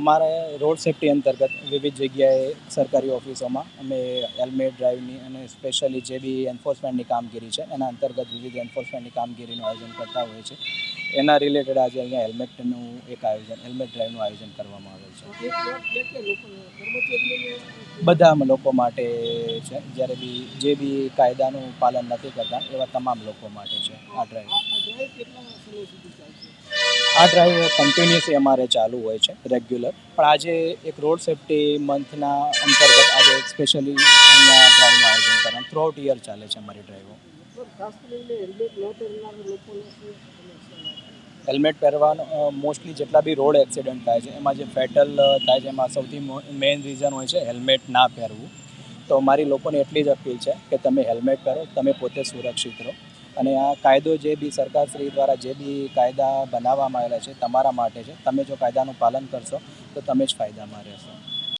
અમારે road safety અંતર્ગત વિવિધ જગ્યાએ સરકારી ઓફિસોમાં અમે હેલ્મેટ ડ્રાઈવની અને સ્પેશિયલી જે બી એન્ફોર્સમેન્ટની કામગીરી છે, એના અંતર્ગત વિવિધ એન્ફોર્સમેન્ટની કામગીરીનું આયોજન કરતા હોય છે. એના રિલેટેડ આજે અહીંયા હેલ્મેટનું એક આયોજન, હેલ્મેટ ડ્રાઈવનું આયોજન કરવામાં આવે છે. બધા લોકો માટે છે. જ્યારે બી જે બી કાયદાનું પાલન નથી કરતા, એવા તમામ લોકો માટે છે આ ડ્રાઈવ. આ ડ્રાઈવ કન્ટિન્યુઅસલી અમારે ચાલુ હોય છે રેગ્યુલર પણ આજે એક રોડ સેફટી મંથના અંતર્ગત આજે સ્પેશિયલી અહીંયા ડ્રાઈવનું આયોજન કરવાનું થ્રુ આઉટ યર ચાલે છે અમારી ડ્રાઈવો હેલ્મેટ પહેરવાનો મોસ્ટલી જેટલા બી રોડ એક્સિડન્ટ થાય છે, એમાં જે ફેટલ થાય છે, એમાં સૌથી મેઇન રીઝન હોય છે હેલ્મેટ ના પહેરવું. તો મારી લોકોને એટલી જ અપીલ છે કે તમે હેલ્મેટ પહેરો, તમે પોતે સુરક્ષિત રહો. અને આ કાયદો જે બી સરકારશ્રી દ્વારા જે બી કાયદા બનાવવામાં આવેલા છે, તમારા માટે છે. તમે જો કાયદાનું પાલન કરશો, તો તમે જ ફાયદામાં રહેશો.